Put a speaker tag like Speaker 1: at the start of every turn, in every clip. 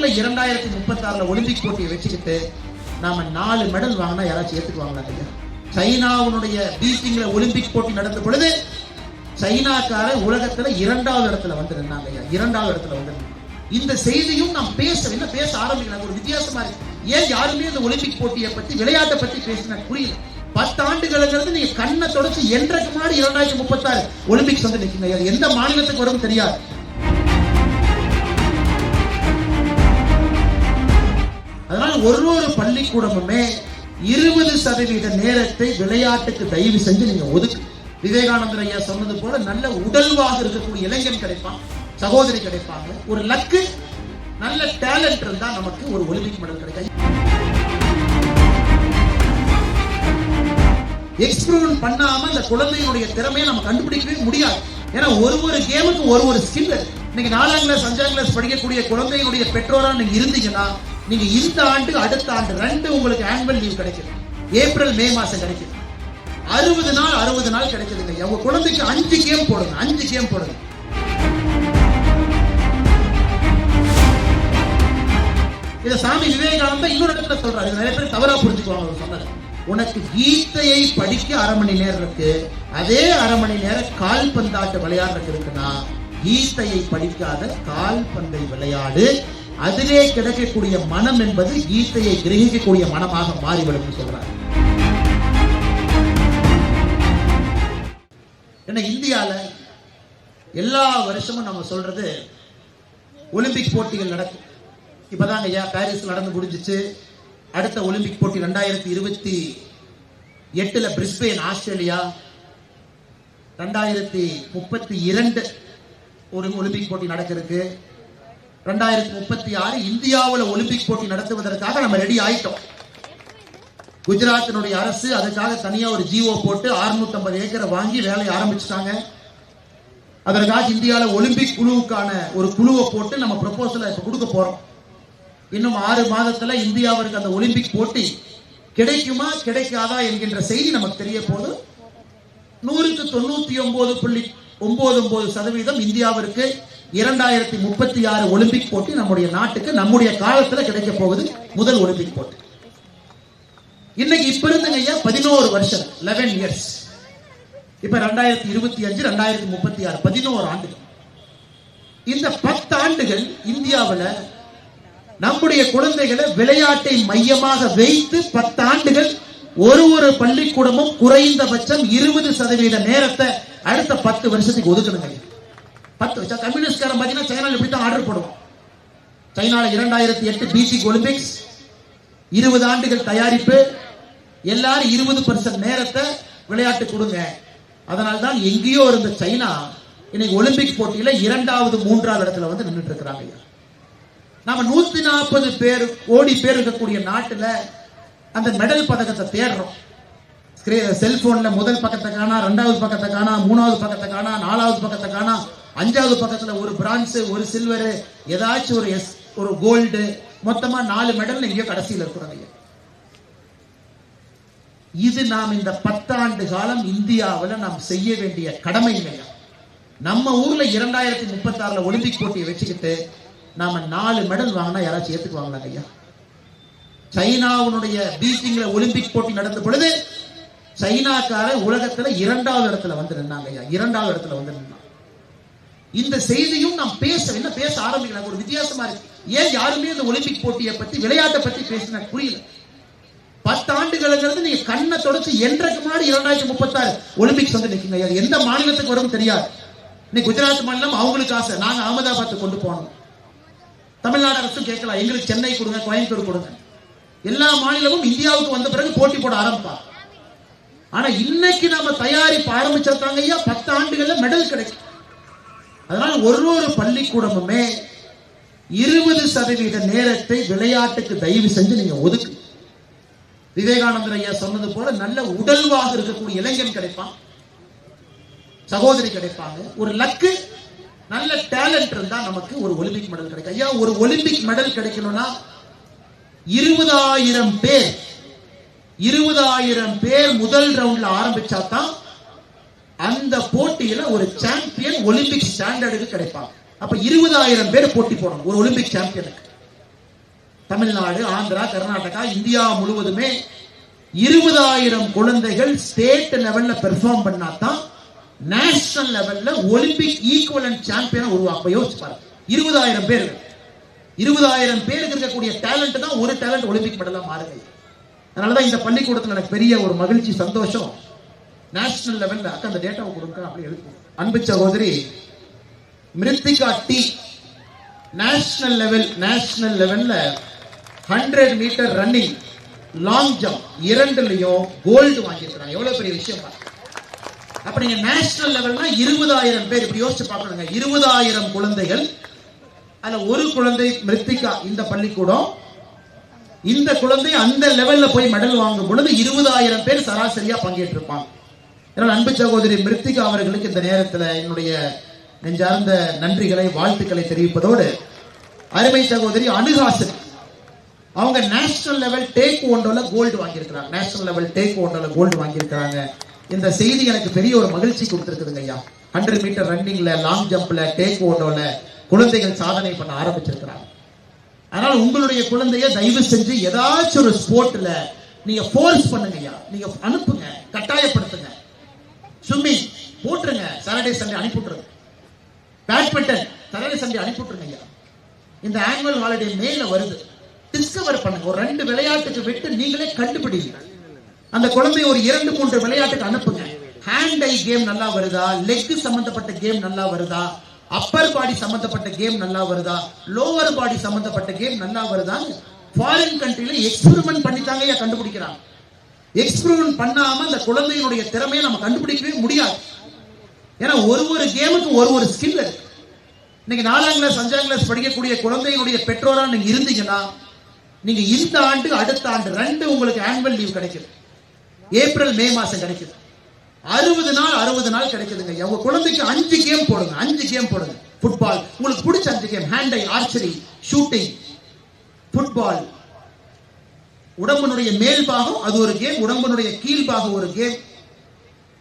Speaker 1: ஊர்ல இரண்டாயிரத்தி முப்பத்தி ஆறுல ஒலிம்பிக் போட்டியை வச்சுக்கிட்டு நாம நாலு மெடல் வாங்கினா யாராச்சும் ஏத்துக்குவாங்களா சைனாவுடைய பீச்சிங்ல ஒலிம்பிக் போட்டி நடந்த பொழுது சைனாக்கார உலகத்துல இரண்டாவது இடத்துல வந்து ஐயா. இரண்டாவது இடத்துல வந்து இந்த செய்தியும் நாம் பேச என்ன பேச ஆரம்பிக்கலாம் ஒரு வித்தியாசமா இருக்கு. ஏன் யாருமே இந்த ஒலிம்பிக் போட்டியை பத்தி விளையாட்டை பத்தி பேசினா புரியல. பத்து ஆண்டுகளுங்கிறது நீங்க கண்ணை தொடச்சு என்றைக்கு முன்னாடி இரண்டாயிரத்தி முப்பத்தாறு ஒலிம்பிக்ஸ் வந்து நிற்குங்க எந்த மாநிலத்துக்கு வரும் தெரியாது. ஒரு ஒரு பள்ளிக்கூடமுமே இருபது சதவீத நேரத்தை விளையாட்டுக்கு தயவு செஞ்சு நீங்க ஒதுக்கு. விவேகானந்தர் ஐயா சொன்னது போல நல்ல உடல்வாக இருக்கக்கூடிய இளைஞன் கிடைப்பான் சகோதரி கிடைப்பாங்க. ஒரு லக்கு நல்ல டேலண்ட் இருந்தா நமக்கு ஒரு ஒலிம்பிக் மெடல் கிடைக்கும். எக்ஸ்பிரிமெண்ட் பண்ணாம அந்த குழந்தையினுடைய திறமையை நம்ம கண்டுபிடிக்கவே முடியாது. ஏன்னா ஒரு ஒரு கேமுக்கு ஒரு ஒரு ஸ்கில் இன்னைக்கு நாலாம் கிளாஸ் அஞ்சாம் கிளாஸ் படிக்கக்கூடிய குழந்தைகளுடைய பெற்றோரா நீங்க இருந்தீங்கன்னா நீங்க இந்த ஆண்டு அடுத்த ஆண்டு ரெண்டு உங்களுக்கு ஆனுவல் லீவ் கிடைக்கும் ஏப்ரல் மே மாசம் கிடைக்கும் அறுபது நாள் அறுபது நாள் கிடைக்குதுங்க. உங்க குழந்தைக்கு அஞ்சு கேம் போடுங்க அஞ்சு கேம் போடுங்க. இத சாமி விவேகானந்தா இன்னொரு இடத்துல சொல்றாரு. நிறைய பேர் தவறா புரிஞ்சுக்குவாங்க அவர் சொன்னது. உனக்கு கீதையை படிக்க அரை மணி நேரம் இருக்கு. அதே அரை மணி நேரம் கால்பந்தாட்ட விளையாடுறதுக்கு இருக்குன்னா கீதையை படிக்காத கால்பந்தை விளையாடு. அதிலே கிடைக்கக்கூடிய மனம் என்பது கீதையை கிரகிக்கக்கூடிய மனமாக மாறிவிடும் சொல்றார். ஏன்னா இந்தியால எல்லா வருஷமும் நம்ம சொல்றது ஒலிம்பிக் போட்டிகள் நடக்கும். இப்பதாங்க ஐயா பாரிஸ் நடந்து முடிஞ்சிச்சு. அடுத்த ஒலிம்பிக் போட்டி ரெண்டாயிரத்தி இருபத்தி எட்டுல பிரிஸ்பெயின் ஆஸ்திரேலியா. ரெண்டாயிரத்தி முப்பத்தி இரண்டு ஒரு ஒலிம்பிக் போட்டி நடக்கிறதுக்கு. ரெண்டாயிரத்தி முப்பத்தி ஆறு இந்தியாவுல ஒலிம்பிக் போட்டி நடத்துவதற்காக நம்ம ரெடி ஆயிட்டோம். குஜராத்தினுடைய அரசு அதுக்காக தனியா ஒரு ஜிஓ போட்டு 650 ஏக்கரை வாங்கி வேலையை ஆரம்பிச்சிட்டாங்க. அதற்காக இந்தியாவில் ஒலிம்பிக் குழுவுக்கான ஒரு குழுவை போட்டு நம்ம ப்ரொபோசலை கொடுக்க போறோம். இன்னும் ஆறு மாதத்துல இந்தியாவிற்கு அந்த ஒலிம்பிக் போட்டி கிடைக்குமா கிடைக்காதா என்கின்ற செய்தி நமக்கு தெரிய போது நூறுக்கு தொண்ணூத்தி ஒன்பது புள்ளி ஒன்பது ஒன்பது சதவீதம் இந்தியாவிற்கு இரண்டாயிரத்தி முப்பத்தி ஆறு ஒலிம்பிக் போட்டி நம்முடைய நாட்டுக்கு நம்முடைய காலத்துல கிடைக்க போகுது முதல் ஒலிம்பிக் போட்டி. இன்னைக்கு இப்ப இருந்துங்க ஐயா பதினோரு வருஷம் லெவன் இயர்ஸ் இப்ப ரெண்டாயிரத்தி இருபத்தி அஞ்சு ரெண்டாயிரத்தி முப்பத்தி ஆறு பதினோரு ஆண்டுகள். இந்த பத்து ஆண்டுகள் இந்தியாவுல நம்முடைய குழந்தைகளை விளையாட்டை மையமாக வைத்து பத்து ஆண்டுகள் ஒரு ஒரு பள்ளிக்கூடமும் குறைந்தபட்சம் இருபது சதவீத நேரத்தை அடுத்த பத்து வருஷத்துக்கு ஒதுக்கணுங்க. பத்து வருஷம். கம்யூனிஸ்ட்காரன் பார்த்தீங்கன்னா சைனால இப்படி தான் ஆர்டர் போடுவோம் சைனால இரண்டாயிரத்தி எட்டு பீசிக் ஒலிம்பிக்ஸ் இருபது ஆண்டுகள் தயாரிப்பு. எல்லாரும் இருபது பர்சன்ட் நேரத்தை விளையாட்டு கொடுங்க. அதனால்தான் எங்கேயோ இருந்த சைனா இன்னைக்கு ஒலிம்பிக் போட்டியில இரண்டாவது மூன்றாவது இடத்துல வந்து நின்றுட்டு இருக்கிறாங்க ஐயா. நாம நூத்தி நாற்பது பேர் கோடி பேர் இருக்கக்கூடிய நாட்டுல அந்த மெடல் பதக்கத்தை தேடுறோம். செல்போன்ல eh, முதல் பக்கத்தை காணா ரெண்டாவது பக்கத்தை காணா மூணாவது பக்கத்தை காணா நாலாவது பக்கத்தை காணா அஞ்சாவது பக்கத்துல ஒரு பிரான்ஸ் ஒரு சில்வர் ஏதாச்சும் ஒரு எஸ் ஒரு கோல்டு மொத்தமா நாலு மெடல் எங்கேயோ கடைசியில் இருக்கிறோம் இது நாம் இந்த பத்தாண்டு காலம் இந்தியாவுல நாம் செய்ய வேண்டிய கடமை இல்லையா? நம்ம ஊர்ல இரண்டாயிரத்தி முப்பத்தி ஆறுல ஒலிம்பிக் போட்டியை வச்சுக்கிட்டு நாம நாலு மெடல் வாங்கினா யாராச்சும் ஏத்துக்குவாங்களா ஐயா? சைனாவுடைய பீஜிங்ல ஒலிம்பிக் போட்டி நடந்த பொழுது சைனாக்கார உலகத்துல இரண்டாவது இடத்துல வந்து நின்னாங்க ஐயா. இரண்டாவது இடத்துல வந்து நின்னாங்க இந்த செய்தியும் நாம் பேச என்ன பேச ஆரம்பிக்கலாம் ஒரு வித்தியாசமா இருக்கு. ஏன் யாருமே இந்த ஒலிம்பிக் போட்டியை பத்தி விளையாட்டை பத்தி பேசின புரியல. பத்து ஆண்டுகளுங்கிறது நீங்க கண்ணை தொடச்சு என்றைக்கு முன்னாடி இரண்டாயிரத்தி முப்பத்தாறு ஒலிம்பிக்ஸ் வந்து நிற்குங்க ஐயா. எந்த மாநிலத்துக்கு வரும் தெரியாது. இன்னைக்கு குஜராத் மாநிலம் அவங்களுக்கு ஆசை. நாங்க அகமதாபாத் கொண்டு போனோம் தமிழ்நாடு அரசும் கேட்கலாம். எங்களுக்கு சென்னை கொடுங்க கோயம்புத்தூர் கொடுங்க. எல்லா மாநிலமும் இந்தியாவுக்கு வந்த பிறகு போட்டி போட ஆரம்பிப்பாங்க. ஆனா இன்னைக்கு நாம தயாரிப்பு ஆரம்பிச்சிருக்காங்க ஐயா பத்து ஆண்டுகள்ல மெடல் கிடைக்கும். அதனால ஒரு ஒரு பள்ளிக்கூடமுமே இருபது சதவீத நேரத்தை விளையாட்டுக்கு தயவு செஞ்சு நீங்க ஒதுக்கு. விவேகானந்தர் ஐயா சொன்னது போல நல்ல உடல்வாக இருக்கக்கூடிய இளைஞன் கிடைப்பான். சகோதரி கிடைப்பாங்க. ஒரு லக்கு நல்ல டேலண்ட் இருந்தா நமக்கு ஒரு ஒலிம்பிக் மெடல் கிடைக்கும். ஐயா ஒரு ஒலிம்பிக் மெடல் கிடைக்கணும்னா இருபதாயிரம் பேர் இருபதாயிரம் பேர் முதல் ரவுண்ட்ல ஆரம்பிச்சா தான் அந்த போட்டியில ஒரு சாம்பியன் ஒலிம்பிக் ஸ்டாண்டர்டுக்கு கிடைப்பாங்க அப்ப இருபதாயிரம் பேர் போட்டி போடணும் ஒரு ஒலிம்பிக் சாம்பியனுக்கு தமிழ்நாடு ஆந்திரா கர்நாடகா இந்தியா முழுவதுமே இருபதாயிரம் குழந்தைகள் ஸ்டேட் லெவல்ல பெர்ஃபார்ம் பண்ணாதான் நேஷனல் லெவல்ல ஒலிம்பிக் ஈக்குவலன்ட் சாம்பியனை உருவாக்க யோசிச்சு பாருங்க. இருபதாயிரம் பேர் இருபதாயிரம் பேருக்கு இருக்கக்கூடிய டேலண்ட் தான் ஒரு டேலண்ட் ஒலிம்பிக் மெடலா மாறுங்க அதனாலதான் இந்த பள்ளிக்கூடத்துல எனக்கு பெரிய ஒரு மகிழ்ச்சி சந்தோஷம். நேஷனல் லெவல்ல அக்கா அந்த டேட்டாவை கொடுக்க அப்படி எழுப்பு அன்பு சகோதரி Mrithika D national level national லெவல்ல hundred meter running long jump இரண்டுலயும் gold வாங்கியிருக்கிறாங்க. எவ்வளவு பெரிய விஷயம்? அப்ப நீங்க நேஷனல் லெவல்னா இருபதாயிரம் பேர் இப்படி யோசிச்சு பார்க்கணுங்க. இருபதாயிரம் குழந்தைகள் அதுல ஒரு குழந்தை மிருத்திகா இந்த பள்ளிக்கூடம் இந்த குழந்தை அந்த லெவல்ல போய் மெடல் வாங்கும் பொழுது இருபதாயிரம் பேர் சராசரியா பங்கேற்றிருப்பாங்க. அதனால் அன்பு சகோதரி மிருத்திகா அவர்களுக்கு இந்த நேரத்தில் என்னுடைய நெஞ்சார்ந்த நன்றிகளை வாழ்த்துக்களை தெரிவிப்பதோடு அருமை சகோதரி அனுகாசன் அவங்க நேஷனல் லெவல் டேக் ஒன்றோல கோல்டு வாங்கியிருக்கிறாங்க. நேஷனல் லெவல் டேக் ஒன்றோல கோல்டு வாங்கியிருக்கிறாங்க. இந்த செய்தி எனக்கு பெரிய ஒரு மகிழ்ச்சி கொடுத்துருக்குதுங்க ஐயா. ஹண்ட்ரட் மீட்டர் ரன்னிங்ல லாங் ஜம்ப்ல டேக் ஒன்றோல குழந்தைகள் சாதனை பண்ண ஆரம்பிச்சிருக்கிறாங்க. அதனால உங்களுடைய குழந்தைய தயவு செஞ்சு ஏதாச்சும் ஒரு ஸ்போர்ட்ல நீங்க ஃபோர்ஸ் பண்ணுங்க ஐயா நீங்க அனுப்புங்க கட்டாயப்படுத்துங்க. ஸ்விம்மிங் போட்டுருங்க. சாட்டர்டே சண்டே அனுப்பிவிட்டுருங்க. பேட்மிண்டன் சாட்டர்டே சண்டே அனுப்பிவிட்டுருங்க ஐயா இந்த ஆனுவல் ஹாலிடே மேல வருது. டிஸ்கவர் பண்ணுங்க. ஒரு ரெண்டு விளையாட்டுக்கு விட்டு நீங்களே கண்டுபிடிங்க. அந்த குழந்தைய ஒரு இரண்டு மூன்று விளையாட்டுக்கு அனுப்புங்க. ஹேண்ட் ஐ கேம் நல்லா வருதா? லெக் சம்பந்தப்பட்ட கேம் நல்லா வருதா? அப்பர் பாடி சம்பந்தப்பட்ட கேம் நல்லா வருதா? லோவர் பாடி சம்பந்தப்பட்ட கேம் நல்லா வருதா ஃபாரின் கண்ட்ரில எக்ஸ்பெரிமெண்ட் பண்ணித்தாங்க ஐயா கண்டுபிடிக்கிறாங்க? எக்ஸ்பெரிமெண்ட் பண்ணாம அந்த குழந்தையினுடைய திறமையை நம்ம கண்டுபிடிக்கவே முடியாது. ஏன்னா ஒரு ஒரு கேமுக்கும் ஒரு ஒரு ஸ்கில் இருக்கு இன்னைக்கு நாலாம் கிளாஸ் அஞ்சாம் கிளாஸ் படிக்கக்கூடிய குழந்தையினுடைய பெற்றோரா நீங்க இருந்தீங்கன்னா நீங்க இந்த ஆண்டு அடுத்த ஆண்டு ரெண்டு உங்களுக்கு ஆனுவல் லீவ் கிடைக்குது. ஏப்ரல் மே மாசம் கிடைக்குது. அறுபது நாள் அறுபது நாள் கிடைக்குதுங்க. உங்க குழந்தைக்கு அஞ்சு கேம் போடுங்க அஞ்சு கேம் போடுங்க. ஃபுட்பால் உங்களுக்கு பிடிச்ச அஞ்சு game hand archery shooting football உடம்புனுடைய மேல் பாகம் அது ஒரு கேம் உடம்புனுடைய கீழ்பாகம் ஒரு கேம்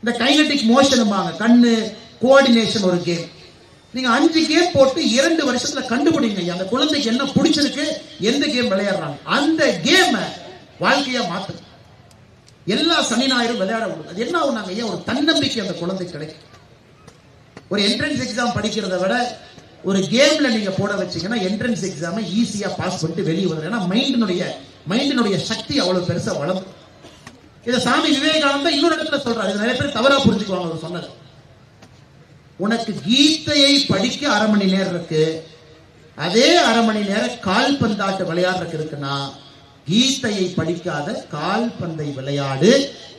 Speaker 1: இந்த கைனட்டிக் மோஷன் கண்ணு கோஆர்டினேஷன் ஒரு கேம் நீங்க அஞ்சு கேம் போட்டு இரண்டு வருஷத்துல கண்டுபிடிங்க. அந்த குழந்தைக்கு என்ன பிடிச்சிருக்கு எந்த கேம் விளையாடுறாங்க. அந்த கேமை வாழ்க்கையா மாத்துங்க. எல்லா சனி ஞாயிறும் விளையாட விடுங்க அது என்ன ஆகுனாங்க ஐயா ஒரு தன்னம்பிக்கை அந்த குழந்தை கிடைக்கும். ஒரு என்ட்ரன்ஸ் எக்ஸாம் படிக்கிறத விட ஒரு கேம்ல நீங்க போட வச்சீங்கன்னா என்ட்ரன்ஸ் எக்ஸாமை ஈஸியா பாஸ் பண்ணிட்டு வெளியே வரும். ஏன்னா மைண்டினுடைய மைண்டினுடைய சக்தி அவ்வளவு பெருசா வளரும். இதை சாமி விவேகானந்தா இன்னொரு இடத்துல சொல்றாரு. இது நிறைய பேர் தவறா புரிஞ்சுக்குவாங்க அவர் சொன்னது. உனக்கு கீதையை படிக்க அரை மணி நேரம் இருக்கு. அதே அரை மணி நேரம் கால்பந்தாட்டு விளையாடுறதுக்கு இருக்குன்னா கீதையை படிக்காத கால்பந்தை விளையாடு.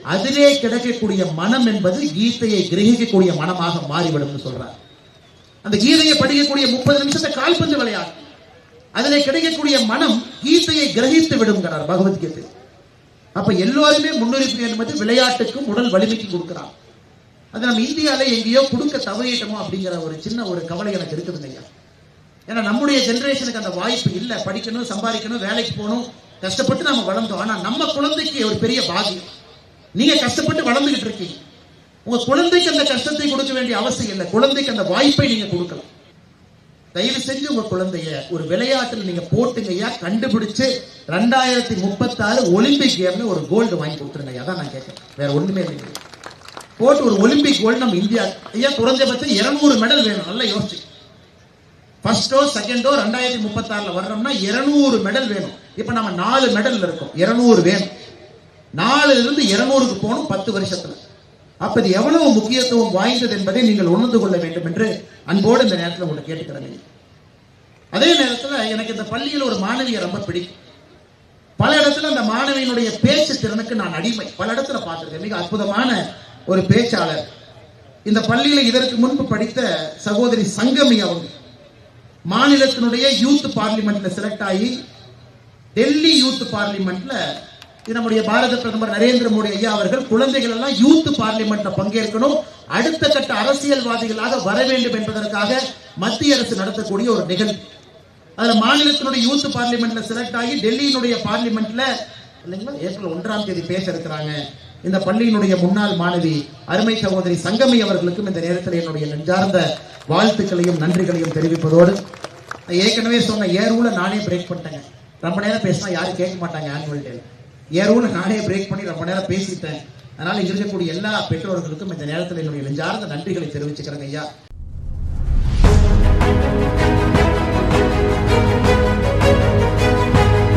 Speaker 1: அதிலே கிடைக்கக்கூடிய மனம் என்பது கீதையை கிரகிக்கக்கூடிய மனமாக மாறிவிடும் சொல்றார். அந்த கீதையை படிக்கக்கூடிய முப்பது நிமிஷத்தை கால்பந்து விளையாடு. அதிலே கிடைக்கக்கூடிய மனம் கீதையை கிரகித்து விடுங்கிறார் பகவத்கீதை. அப்ப எல்லோருமே முன்னுரிமை என்பது விளையாட்டுக்கும் உடல் வலிமைக்கும் கொடுக்கிறார். அது நம்ம இந்தியால எங்கேயோ கொடுக்க தவறிட்டோமோ அப்படிங்கிற ஒரு சின்ன ஒரு கவலை எனக்கு இருக்குதுங்க ஐயா. ஏன்னா நம்முடைய ஜெனரேஷனுக்கு அந்த வாய்ப்பு இல்லை. படிக்கணும் சம்பாதிக்கணும் வேலைக்கு போகணும் கஷ்டப்பட்டு நம்ம வளர்ந்தோம். ஆனா நம்ம குழந்தைக்கு ஒரு பெரிய பாதியம் நீங்க கஷ்டப்பட்டு வளர்ந்துகிட்டு இருக்கீங்க. உங்க குழந்தைக்கு அந்த கஷ்டத்தை கொடுக்க வேண்டிய அவசியம் இல்லை. குழந்தைக்கு அந்த வாய்ப்பை நீங்க கொடுக்கலாம். தயவு செஞ்சு உங்க குழந்தைய ஒரு விளையாட்டுல நீங்க போட்டுங்கய்யா. கண்டுபிடிச்சு ரெண்டாயிரத்தி முப்பத்தாறு ஒலிம்பிக் கேம்ல ஒரு கோல்டு வாங்கி கொடுத்துருங்க அதான் நான் கேட்கறேன். வேற ஒண்ணுமே இல்லை போட்டு ஒரு ஒலிம்பிக் கோல்டு நம்ம இந்தியா ஐயா குறைஞ்சபட்சம் இருநூறு மெடல் வேணும். நல்லா யோசிச்சு. ஃபர்ஸ்டோ செகண்டோ ரெண்டாயிரத்தி முப்பத்தாறுல வர்றோம்னா இருநூறு மெடல் வேணும். இப்ப நம்ம நாலு மெடல் இருக்கோம். இருநூறு வேணும். நாலுல இருந்து இருநூறுக்கு போகணும் பத்து வருஷத்துல. அப்ப இது எவ்வளவு முக்கியத்துவம் வாய்ந்தது என்பதை நீங்கள் உணர்ந்து கொள்ள வேண்டும் என்று அன்போடு இந்த நேரத்தில் உங்களை கேட்டுக்கிறேன் அதே நேரத்துல எனக்கு இந்த பள்ளியில் ஒரு மாணவியை ரொம்ப பிடிக்கும். பல இடத்துல அந்த மாணவியினுடைய பேச்சு திறனுக்கு நான் அடிமை. பல இடத்துல பார்த்திருக்கேன். மிக அற்புதமான ஒரு பேச்சாளர். இந்த பள்ளியில இதற்கு முன்பு படித்த சகோதரி சங்கமி அவங்க. மாநிலத்தினுடைய யூத் பார்லிமெண்ட்ல செலக்ட் ஆகி டெல்லி யூத் பார்லிமெண்ட்ல நம்முடைய பாரத பிரதமர் நரேந்திர மோடி ஐயா அவர்கள் குழந்தைகள் எல்லாம் யூத் பார்லிமெண்ட்ல பங்கேற்கணும். அடுத்த கட்ட அரசியல்வாதிகளாக வர வேண்டும் என்பதற்காக மத்திய அரசு நடத்தக்கூடிய ஒரு நிகழ்வு. அதுல மாநிலத்தினுடைய யூத் பார்லிமெண்ட்ல செலக்ட் ஆகி டெல்லியினுடைய பார்லிமெண்ட்ல இல்லைங்களா ஏப்ரல் ஒன்றாம் தேதி பேச இருக்கிறாங்க. இந்த பள்ளியினுடைய முன்னாள் மாணவி அருமை சகோதரி சங்கமி அவர்களுக்கும் இந்த நேரத்தில் என்னுடைய நெஞ்சார்ந்த வாழ்த்துக்களையும் நன்றிகளையும் தெரிவிப்பதோடு ஏற்கனவே சொன்ன ஏ ரூலை நானே பிரேக் பண்ணிட்டேங்க. ரொம்ப நேரம் பேசினா யாரும் கேட்க மாட்டாங்க ஆனுவல் டேல என் ரூலை நானே பிரேக் பண்ணி ரொம்ப நேரம் பேசிட்டேன். அதனால இங்க இருக்கக்கூடிய எல்லா பெற்றோர்களுக்கும் இந்த நேரத்தில் என்னுடைய நெஞ்சார்ந்த நன்றிகளை தெரிவிச்சுக்கிறேங்க ஐயா.